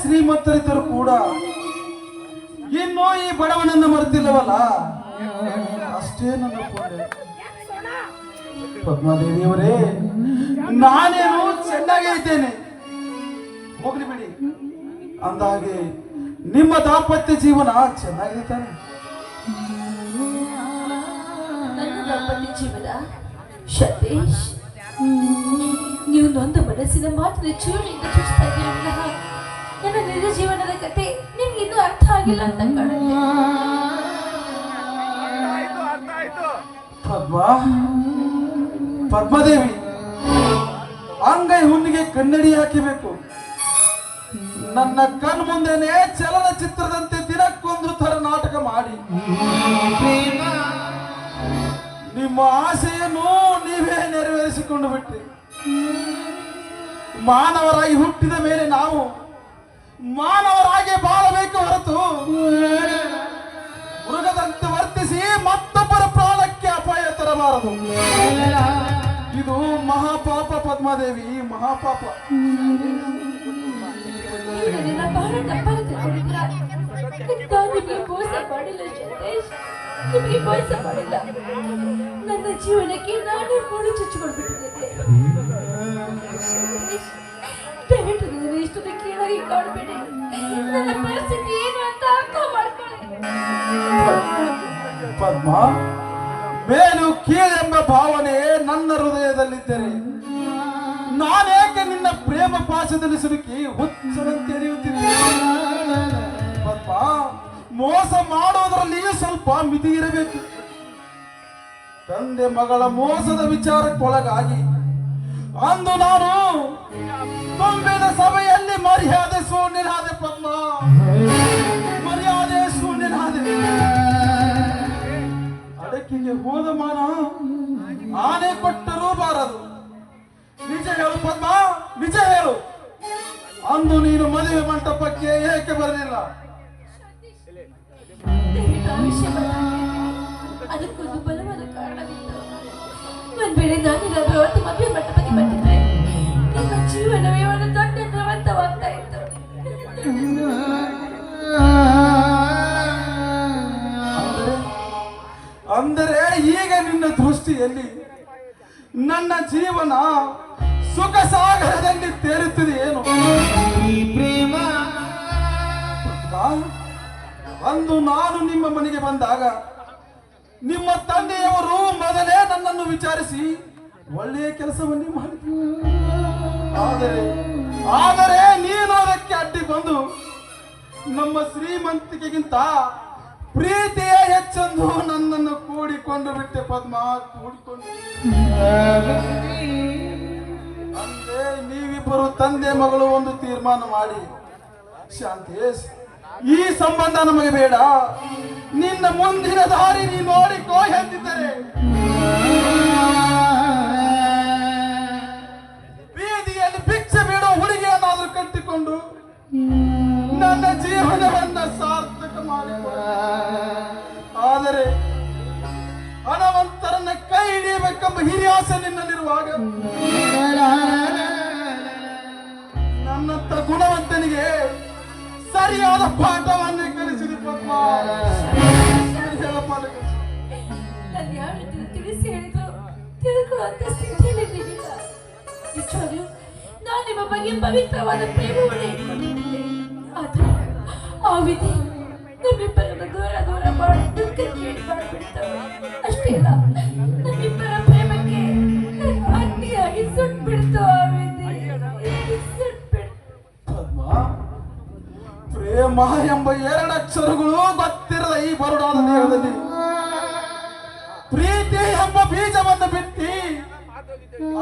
ಶ್ರೀಮಂತರಿದ್ದರೂ ಕೂಡ ಇನ್ನೂ ಈ ಬಡವನನ್ನು ಮರೆತಿಲ್ಲವಲ್ಲ? ಅಷ್ಟೇ ನನ್ನ ಪುಣ್ಯ. ಪದ್ಮಾದೇವಿಯವರೇ ನಾನೇನು ಚೆನ್ನಾಗೇ ಇದ್ದೇನೆ. ಹೋಗ್ಲಿ ಬಿಡಿ. ಅಂದಾಗೆ ನಿಮ್ಮ ದಾಂಪತ್ಯ ಜೀವನ ಚೆನ್ನಾಗಿದೆ ತಾನೆ. ನನ್ನ ದಾಂಪತ್ಯ ಜೀವನ? ಸತೀಶ್ ನೀವು ನೊಂದ ಮನಸ್ಸಿನ ಮಾತಿನ ಚೂರಿಯಿಂದ ಚೂಸ್ತಾ ಇದ್ದೀರಲ್ಲ? ನನ್ನ ನಿಜ ಜೀವನದ ಕತೆ ನಿಮ್ಗೆ ಇನ್ನೂ ಅರ್ಥ ಆಗಿಲ್ಲ ಅಂತ ಕಾಣುತ್ತೆ ಪದ್ಮ ಪದ್ಮದೇವಿ ಅಂಗೈ ಹುಣ್ಣಿಗೆ ಕನ್ನಡಿ ಹಾಕಿಬೇಕು. ನನ್ನ ಕಣ್ ಮುಂದೆನೆ ಚಲನಚಿತ್ರದಂತೆ ದಿನಕ್ಕೊಂದು ತರ ನಾಟಕ ಮಾಡಿ. ನಿಮ್ಮ ಆಸೆಯನ್ನು ನೀವೇ ನೆರವೇರಿಸಿಕೊಂಡು ಬಿಟ್ರಿ. ಮಾನವರಾಗಿ ಹುಟ್ಟಿದ ಮೇಲೆ ನಾವು ಮಾನವರಾಗಿ ಬಾಳಬೇಕು ಹೊರತು ಮೃಗದಂತೆ ವರ್ತಿಸಿ ಮತ್ತೊಬ್ಬರ ಪ್ರಾಣಕ್ಕೆ ಅಪಾಯ ತರಬಾರದು. ಇದು ಮಹಾಪಾಪ ಪದ್ಮಾದೇವಿ ಮಹಾಪಾಪ. ನಿಮಗೆ ಮಾಡಿಲ್ಲ ನನ್ನ ಜೀವನಕ್ಕೆ ನಾನೇ ಕೋಳಿ ನನ್ನ ಕೀಳಾಗಿ ಕಾಣಬೇಡಿ ನನ್ನ ಪರಿಸ್ಥಿತಿ ಏನು ಅಂತ ಅರ್ಥ ಮಾಡ್ಕೊಳ್ಳಿ. ಪದ್ಮ, ಮೇಲು ಕೀಳೆಂಬ ಭಾವನೆ ನನ್ನ ಹೃದಯದಲ್ಲಿದ್ದರೆ ನಾನೇಕೆ ನಿನ್ನ ಪ್ರೇಮ ಪಾಶದಲ್ಲಿ ಸಿಲುಕಿ ಹುಚ್ಚರಂತೆ ಎರೆಯುತ್ತಿದ್ದೆ ಪದ್ಮ, ಮೋಸ ಮಾಡೋದರಲ್ಲಿ ಸ್ವಲ್ಪ ಮಿತಿ ಇರಬೇಕು ತಂದೆ ಮಗಳ ಮೋಸದ ವಿಚಾರಕ್ಕೊಳಗಾಗಿ ಅಂದು ನಾನು ತುಂಬಿದ ಸಭೆಯಲ್ಲಿ ಮರ್ಯಾದೆ ಶೂನ್ಯನಾದೆ ಪದ್ಮ ಮರ್ಯಾದೆ ಶೂನ್ಯನಾದೆ. ಅಡಕಿಗೆ ಹೋದ ಮಾನ ಆನೆ ಕೊಟ್ಟರೂ ಬಾರದು. ನಿಜ ಹೇಳು ಪದ್ಮ, ನಿಜ ಹೇಳು. ಅಂದು ನೀನು ಮದುವೆ ಮಂಟಪಕ್ಕೆ ಏಕೆ ಬರಲಿಲ್ಲ. ಅದಕ್ಕೊಂದು ಬಲವಾದ ಕಾರಣವಿತ್ತು. ಒಂದ್ ವೇಳೆ ಅವತ್ತು ಮದುವೆ ಮಂಟಪಕ್ಕೆ ನಿಮ್ಮ ಜೀವನವೇ ಒಂದು ದೊಡ್ಡ ದುರಂತವಾಗ್ತಾ ಇತ್ತು. ಅಂದರೆ ಈಗ ನಿನ್ನ ದೃಷ್ಟಿಯಲ್ಲಿ ನನ್ನ ಜೀವನ ಸುಖ ಸಾಗರದಲ್ಲಿ ತೇರುತ್ತಿದೆ ಏನು? ಪ್ರೇಮ. ಅಂದು ನಾನು ನಿಮ್ಮ ಮನೆಗೆ ಬಂದಾಗ ನಿಮ್ಮ ತಂದೆಯವರು ಮೊದಲೇ ನನ್ನನ್ನು ವಿಚಾರಿಸಿ ಒಳ್ಳೆಯ ಕೆಲಸವನ್ನು ಮಾಡಿದ್ರು. ಆದರೆ ಆದರೆ ನೀನು ಅದಕ್ಕೆ ಅಡ್ಡಿ ಬಂದು ನಮ್ಮ ಶ್ರೀಮಂತಿಕೆಗಿಂತ ಪ್ರೀತಿಯೇ ಹೆಚ್ಚೆಂದು ನನ್ನನ್ನು ಕೂಡಿಕೊಂಡು ಬಿಟ್ಟೆ, ಪದ್ಮ, ಕೂಡಿಕೊಂಡು. ಅಂದ್ರೆ ನೀವಿಬ್ಬರು ತಂದೆ ಮಗಳು ಒಂದು ತೀರ್ಮಾನ ಮಾಡಿ. ಶಾಂತೇಶ್ ಈ ಸಂಬಂಧ ನಮಗೆ ಬೇಡ. ನಿನ್ನ ಮುಂದಿನ ದಾರಿ ನೀ ನೋಡಿಕೋ ಎಂದಿದ್ದರೆ. ಕಟ್ಟಿಕೊಂಡು ನನ್ನ ಜೀವನವನ್ನ ಸಾರ್ಥಕ ಮಾಡಿಕೊಂಡ. ಆದರೆ ಹಣವಂತರನ್ನ ಕೈ ಹಿಡಿಯಬೇಕೆಂಬ ಹಿರಿಯಾಸೆ ನಿನ್ನಲ್ಲಿರುವಾಗ ನನ್ನಂತ ಗುಣವಂತನಿಗೆ ಸರಿಯಾದ ಪಾಠವನ್ನೇ ಕಲಿಸಿದ ತಿಳಿಸಿ ಹೇಳಿದ್ರು ತಿಳ್ಕೊಳ್ಳುವಂತ ಸ್ಥಿತಿಯಲ್ಲಿ ನಿಜವಾಗ್ಲೂ ನಿಮ್ಮ ಬಗ್ಗೆ ಪವಿತ್ರವಾದ ಪ್ರೇಮವನ್ನು ಇಟ್ಕೊಂಡಿದ್ದೆ ನಮ್ಮಿಬ್ಬರನ್ನು ದೂರ ದೂರ ಮಾಡಿ ದುಃಖಕ್ಕೆ ಅಷ್ಟೇ ಅಲ್ಲ, ನಮ್ಮಿಬ್ಬರ ಪ್ರೇಮಕ್ಕೆ ಅಗ್ನಿಯಾಗಿ ಸುಟ್ಬಿಡ್ತು ಪ್ರೇಮ ಎಂಬ ಎರಡಕ್ಷರಗಳು ಗೊತ್ತಿರದ ಈ ಬರುಡಾದ ದೇಹದಲ್ಲಿ. ಪ್ರೀತಿ ಎಂಬ ಬೀಜವನ್ನು ಬಿತ್ತಿ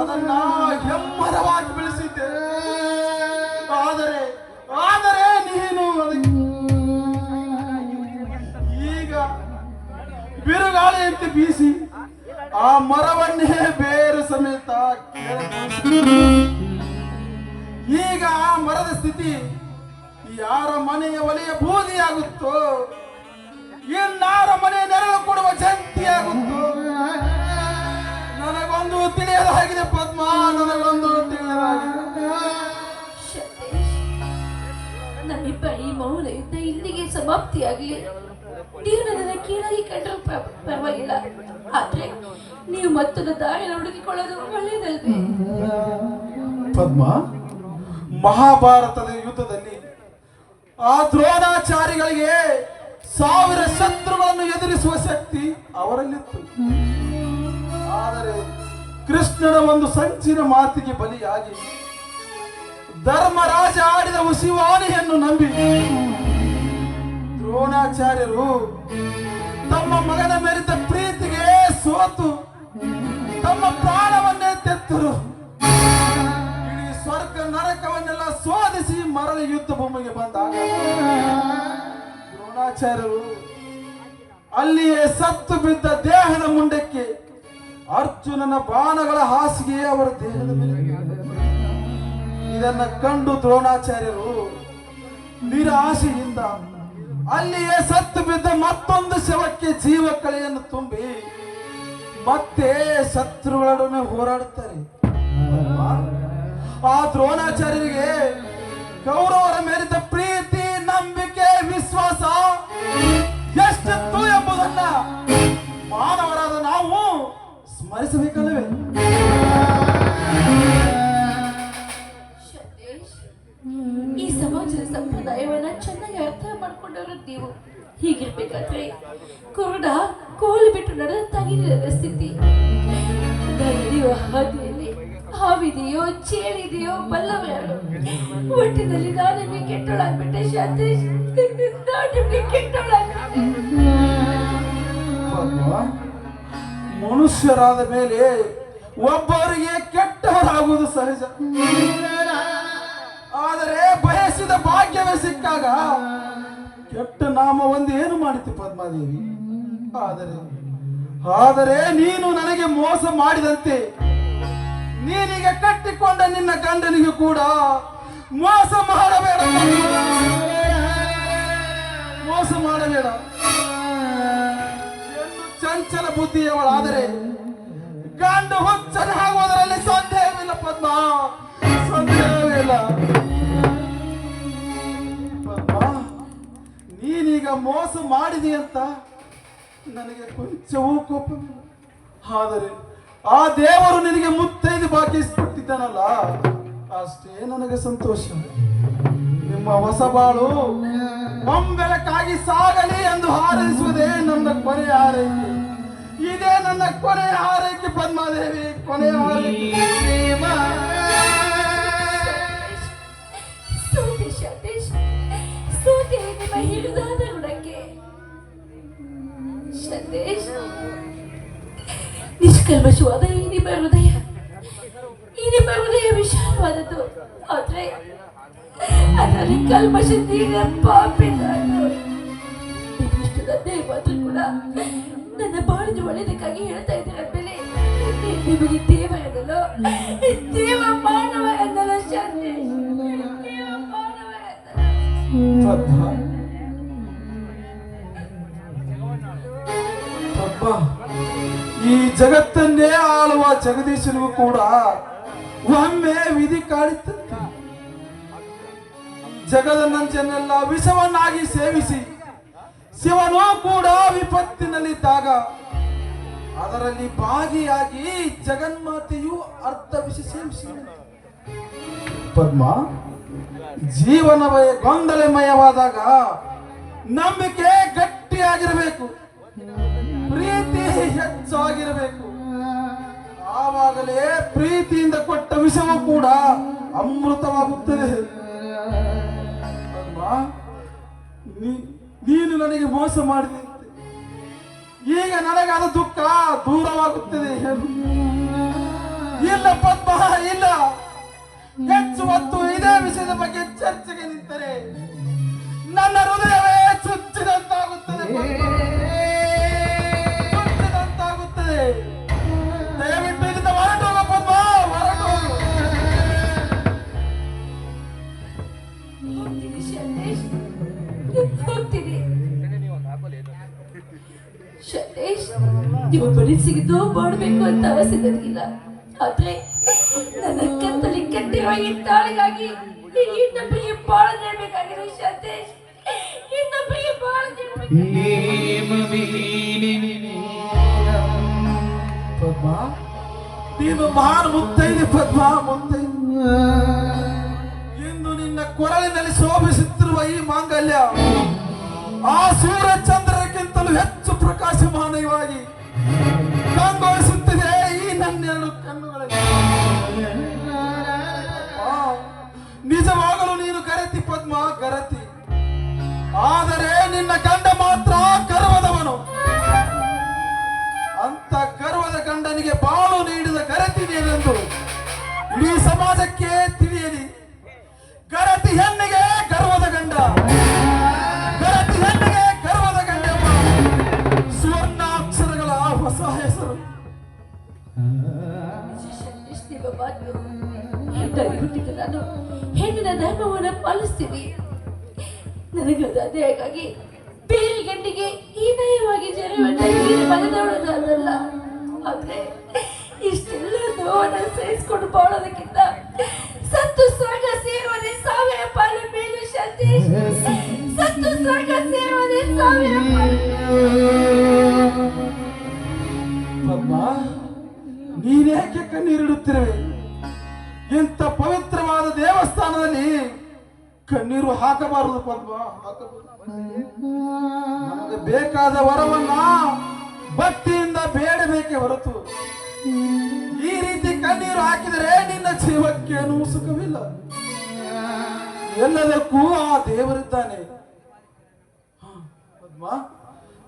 ಅದನ್ನ ಹೆಮ್ಮರವಾಗಿ ಬೆಳೆಸಿದ್ದೆ. ಆದರೆ ಆದರೆ ನೀನು ಅದಕ್ಕೆ ಈಗ ಬಿರುಗಾಳಿಯಂತೆ ಬೀಸಿ ಆ ಮರವನ್ನೇ ಬೇರು ಸಮೇತ ಈಗ ಆ ಮರದ ಸ್ಥಿತಿ ಯಾರ ಮನೆಯ ಒಲೆಯ ಬೂದಿಯಾಗುತ್ತೋ, ಇನ್ನಾರ ಮನೆ ನೆರಳು ಕೊಡುವ ಜಂತಿಯ ತಿಳಿಯದಾಗಿದೆ ಪದ್ಮ ನನಗೊಂದು ತಿಳಿಯದಾಗಿದೆ ಸತೀಶ್, ನಮ್ಮಿಬ್ಬ ಈ ಮೌನ ಯುದ್ಧ ಇಲ್ಲಿಗೆ ಸಮಾಪ್ತಿಯಾಗಲಿ ನೀವು ನನ್ನನ್ನು ಕೀಳಾಗಿ ಕಂಡ್ರೂ ಪರವಾಗಿಲ್ಲ. ಆದ್ರೆ ನೀವು ಮತ್ತೊಂದು ದಾರಿಯನ್ನು ಹುಡುಕಿಕೊಳ್ಳೋದು ಒಳ್ಳೆಯದಲ್ವೇ? ಪದ್ಮ ಮಹಾಭಾರತದ ಯುದ್ಧದಲ್ಲಿ ಆ ದ್ರೋಣಾಚಾರಿಗಳಿಗೆ ಸಾವಿರ ಶತ್ರುಗಳನ್ನು ಎದುರಿಸುವ ಶಕ್ತಿ ಅವರಲ್ಲಿತ್ತು. ಆದರೆ ಕೃಷ್ಣನ ಒಂದು ಸಂಚಿನ ಮಾತಿಗೆ ಬಲಿಯಾಗಿ, ಧರ್ಮರಾಜ ಆಡಿದ ಉಸಿವಾಣಿಯನ್ನು ನಂಬಿ. ದ್ರೋಣಾಚಾರ್ಯರು ತಮ್ಮ ಮಗನ ಮೇಲಿದ್ದ ಪ್ರೀತಿಗೆ ಸೋತು, ತಮ್ಮ ಪ್ರಾಣವನ್ನೇ ತೆತ್ತರು. ಇಡೀ ಸ್ವರ್ಗ ನರಕವನ್ನೆಲ್ಲ ಸೋದಿಸಿ ಮರಳಿ ಯುದ್ಧ ಭೂಮಿಗೆ ಬಂದಾಗ, ದ್ರೋಣಾಚಾರ್ಯರು ಅಲ್ಲಿಯೇ ಸತ್ತು ಬಿದ್ದ ದೇಹದ ಮುಂಡಕ್ಕೆ ಅರ್ಜುನನ ಬಾಣಗಳ ಹಾಸಿಗೆ ಅವರ ದೇಹದ ಮೇಲೆ ಇದನ್ನ ಕಂಡು ದ್ರೋಣಾಚಾರ್ಯರು ನಿರಾಶೆಯಿಂದ ಅಲ್ಲಿಯೇ ಸತ್ತು ಬಿದ್ದ ಮತ್ತೊಂದು ಶವಕ್ಕೆ ಜೀವ ಕಳೆಯನ್ನು ತುಂಬಿ ಮತ್ತೆ ಶತ್ರುಗಳೊಡನೆ ಹೋರಾಡುತ್ತಾರೆ. ಆ ದ್ರೋಣಾಚಾರ್ಯರಿಗೆ ಕೌರವರ ಮೇಲಿದ್ದ ಪ್ರೀತಿ, ನಂಬಿಕೆ, ವಿಶ್ವಾಸ ಎಷ್ಟಿತ್ತು ಎಂಬುದನ್ನ ಮಾನವರಾದ ನಾವು ಸ್ಮರಿಸಬೇಕಲ್ಲವೇ ಈ ಸಮಾಜದ ಸಂಪ್ರದಾಯವನ್ನ ಚೆನ್ನಾಗಿ ಅರ್ಥ ಮಾಡ್ಕೊಂಡವರು ನೀವು. ಹೀಗಿರ್ಬೇಕಾದ್ರೆ ಕುರುಡ ಕೋಲು ಬಿಟ್ಟು ಪರಿಸ್ಥಿತಿ ಸ್ಥಿತಿ. ಹಾದಿಯಲ್ಲಿ ಹಾವಿದೆಯೋ ಚೇಳಿದೆಯೋ ಬಲ್ಲವ್ಯಾರು ಒಟ್ಟಿನಲ್ಲಿ ನಾನು ನಿಮಗೆ ಕೆಟ್ಟೋಳಾಗ್ಬಿಟ್ಟೆ ಸತೀಶ್ ನಾನು ನಿಮಗೆ ಕೆಟ್ಟೋಳಾಗ್ಬಿಟ್ಟೆ ಮನುಷ್ಯರಾದ ಮೇಲೆ ಒಬ್ಬರಿಗೆ ಕೆಟ್ಟವರಾಗುವುದು ಸಹಜ. ಆದರೆ ಬಯಸಿದ ಭಾಗ್ಯವೇ ಸಿಕ್ಕಾಗ ಕೆಟ್ಟ ನಾಮ ಒಂದು ಏನು ಮಾಡಿತು ಪದ್ಮಾದೇವಿ? ಆದರೆ ಆದರೆ ನೀನು ನನಗೆ ಮೋಸ ಮಾಡಿದಂತೆ. ನೀನೀಗ ಕಟ್ಟಿಕೊಂಡ ನಿನ್ನ ಗಂಡನಿಗೂ ಕೂಡ ಮೋಸ ಮಾಡಬೇಡ. ಮೋಸ ಮಾಡಬೇಡ. ಚಂಚಲ ಬುದ್ಧಿಯವಳಾದರೆ ಗಂಡು ಹುಚ್ಚನಾಗುವುದರಲ್ಲಿ ಸಂದೇಹವಿಲ್ಲ ಪದ್ಮ. ಸಂದೇಹವಿಲ್ಲ. ಪದ್ಮ, ನೀನೀಗ ಮೋಸ ಮಾಡಿದಿ ಅಂತ ನನಗೆ ಕೊಂಚವೂ ಕೋಪವಿಲ್ಲ. ಆದರೆ ಆ ದೇವರು ನಿನಗೆ ಮುತ್ತೈದು ಬಾಕಿ ಕೊಟ್ಟಿದ್ದಾನಲ್ಲ ಅಷ್ಟೇ ನನಗೆ ಸಂತೋಷ. ನಿಮ್ಮ ಹೊಸ ಬಾಳು ಒಂಬೆಳಕಾಗಿ ಸಾಗಲಿ ಎಂದು ಹಾರೈಸುವುದೇ ನನ್ನ ಕೊನೆಯ ಹಾರೈಕೆ ಇದೇ ನನ್ನ ಕೊನೆಯ ಹಾರೈಕೆ ಪದ್ಮಾದೇವಿ ಕೊನೆಯ ಹಾರೈಕೆ ಸೋತೆ ಸತೀಶ್ ಸೋತೆ ನಿಮ್ಮ ಹಿಡಿದಾದ ಗುಣಕ್ಕೆ ಸತೀಶ್ ನಿಷ್ಕಲ್ಮಶವಾದ ಈ ನಿಮ್ಮ ಹೃದಯ ಈ ನಿಮ್ಮ ಹೃದಯ ವಿಶಾಲವಾದದ್ದು ಆದ್ರೆ ಅದರಲ್ಲಿ ಕಲ್ಮಶ ತೀರ ಪಾಪಿ ನಾನು ನಿಮ್ಮಿಷ್ಟದಂತೆ ಮಾತ್ರ ಕೂಡ ನನ್ನ ಬಾಳಿನ ಒಳ್ಳೆಯದಕ್ಕಾಗಿ ಹೇಳ್ತಾ ಇದ್ದೀರ ಬೆಲೆ ನಿಮಗೆ ಎನ್ನಲು ದೇವ ಮಾನವ ಎನ್ನಲು ಈ ಜಗತ್ತನ್ನೇ ಆಳುವ ಜಗದೀಶನಿಗೂ ಕೂಡ ಒಮ್ಮೆ ವಿಧಿ ಕಾಡಿತ್ತಂತೆ ಜಗದ ನಂಜನ್ನೆಲ್ಲ ವಿಷವನ್ನಾಗಿ ಸೇವಿಸಿ ಶಿವನೂ ಕೂಡ ವಿಪತ್ತಿನಲ್ಲಿದ್ದಾಗ ಅದರಲ್ಲಿ ಭಾಗಿಯಾಗಿ ಜಗನ್ಮಾತೆಯು ಸೇವಿಸಿದಂತೆ ಪದ್ಮ ಜೀವನವೇ ಗೊಂದಲಮಯವಾದಾಗ ನಂಬಿಕೆ ಗಟ್ಟಿಯಾಗಿರಬೇಕು. ಪ್ರೀತಿ ಹೆಚ್ಚಾಗಿರಬೇಕು. ಆವಾಗಲೇ ಪ್ರೀತಿಯಿಂದ ಕೊಟ್ಟ ವಿಷವು ಕೂಡ ಅಮೃತವಾಗುತ್ತದೆ. ಪದ್ಮ, ನೀ- ನೀನು ನನಗೆ ಮೋಸ ಮಾಡಿದೆ. ಈಗ ನನಗೆ ಅದು ದುಃಖ ದೂರವಾಗುತ್ತದೆ. ಇಲ್ಲ ಪದ್ಮ, ಇಲ್ಲ. ಹೆಚ್ಚು ಮತ್ತು ಇದೇ ವಿಷಯದ ಬಗ್ಗೆ ಚರ್ಚೆಗೆ ನಿಂತರೆ ನನ್ನ ಹೃದಯವೇ ಚುಚ್ಚಿದಂತಾಗುತ್ತದೆ ಬಳಿ ಮಾಡಬೇಕು ಅಂತ ಆಸೆ ಆದ್ರೆ ನನ್ನ ಕತ್ತಲಿ ಕಟ್ಟಿರುವ ಈ ತಾಳಿಗಾಗಿ ಮುತ್ತೈದೆ ಇಂದು ನಿನ್ನ ಕೊರಳಿನಲ್ಲಿ ಶೋಭಿಸುತ್ತಿರುವ ಈ ಮಾಂಗಲ್ಯ ಆ ಸೂರ್ಯ ಚಂದ್ರಕ್ಕಿಂತಲೂ ಹೆಚ್ಚು ಪ್ರಕಾಶಮಾನವಾಗಿ ಕಂಗೊಳಿಸುತ್ತಿದೆ ಈ ನನ್ನೆರಡು ಕಣ್ಣುಗಳಲ್ಲಿ. ಆ, ನಿಜವಾಗಲೂ ನೀನು ಕರೆತಿ ಪದ್ಮ ಕರತಿ. ಆದರೆ ನಿನ್ನ ಗಂಡ ಮಾತ್ರ ಗರ್ವದವನು. ಹಾಗಾಗಿ ಬೇರೆ ಗಂಡಿಗೆ ನಯವಾಗಿ ಜರುವನ್ನು ಬದಲಾವಣೆದಲ್ಲ ಆದ್ರೆ ಇಷ್ಟೆಲ್ಲ ನೋವನ್ನ ಸಹಿಸ್ಕೊಂಡು ಬಾಳೋದಕ್ಕಿಂತ ಸತ್ತು ಸ್ವರ್ಗ ಸೇರುವುದೇ ಸಾವಿರ ಪಾಲು ಮೇಲು ಸತೀಶ್ ಸತ್ತು ಸ್ವರ್ಗ ಸೇರುವುದೇ ಸಾವಿರ ಪಾಲು ನೀನೇಕೆ ಕಣ್ಣೀರಿಡುತ್ತಿರುವೆ? ಇಂಥ ಪವಿತ್ರವಾದ ದೇವಸ್ಥಾನದಲ್ಲಿ ಕಣ್ಣೀರು ಹಾಕಬಾರದು ಪದ್ಮ ನಮಗೆ ಬೇಕಾದ ವರವನ್ನ ಭಕ್ತಿಯಿಂದ ಬೇಡಬೇಕೆ ಹೊರತು. ಈ ರೀತಿ ಕಣ್ಣೀರು ಹಾಕಿದರೆ ನಿನ್ನ ಜೀವಕ್ಕೇನು ಸುಖವಿಲ್ಲ. ಎಲ್ಲದಕ್ಕೂ ಆ ದೇವರಿದ್ದಾನೆ. ಪದ್ಮ,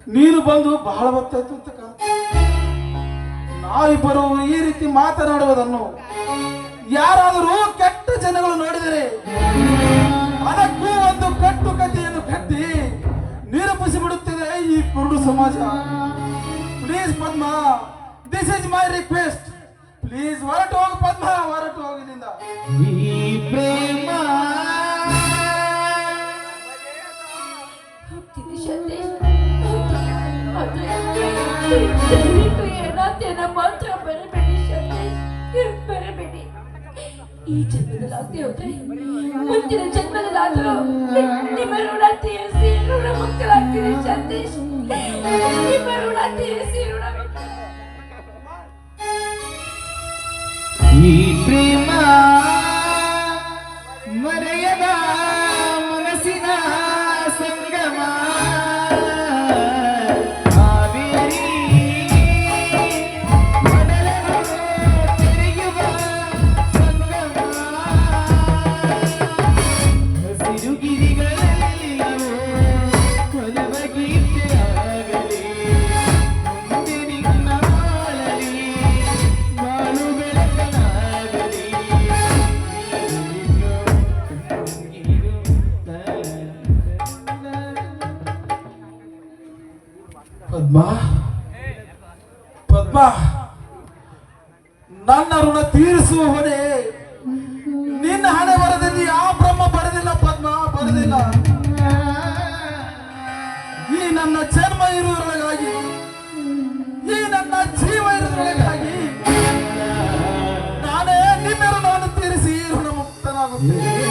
ನೀನು ಬಂದು ಬಹಳ ಹೊತ್ತಾಯ್ತು ಅಂತ ಕಾಣ್ತದೆ. ನಾವಿಬ್ಬರು ಈ ರೀತಿ ಮಾತನಾಡುವುದನ್ನು ಯಾರಾದರೂ ಕೆಟ್ಟ ಈ ಜನ್ಮದಲ್ಲಿ ಆಗದೆ ಹೋದ್ರೆ ಮುಂದಿನ ಜನ್ಮದಲ್ಲಾದರೂ ನಿಮ್ಮ ಋಣ ತೀರಿಸಿ ಋಣ ಮುಕ್ತರಾಗ್ತೀನಿ ಸತೀಶ್ ನಿಮ್ಮ ಋಣ ತೀರಿಸಿ ಋಣ ಪದ್ಮ? ಪದ್ಮ. ನನ್ನ ಋಣ ತೀರಿಸುವ ಹೊಣೆ. ನಿನ್ನ ಹಣೆ ಬರದಲ್ಲಿ ಆ ಬ್ರಹ್ಮ ಬರೆದಿಲ್ಲ ಪದ್ಮ? ಬರೆದಿಲ್ಲ. ಈ ನನ್ನ ಜನ್ಮ ಇರುವುದರೊಳಗಾಗಿ, ಈ ನನ್ನ ಜೀವ ಇರುವುದರೊಳಗಾಗಿ ನಾನೇ ನಿನ್ನ ಋಣವನ್ನು ತೀರಿಸಿ ಋಣ ಮುಕ್ತನಾಗುತ್ತೇನೆ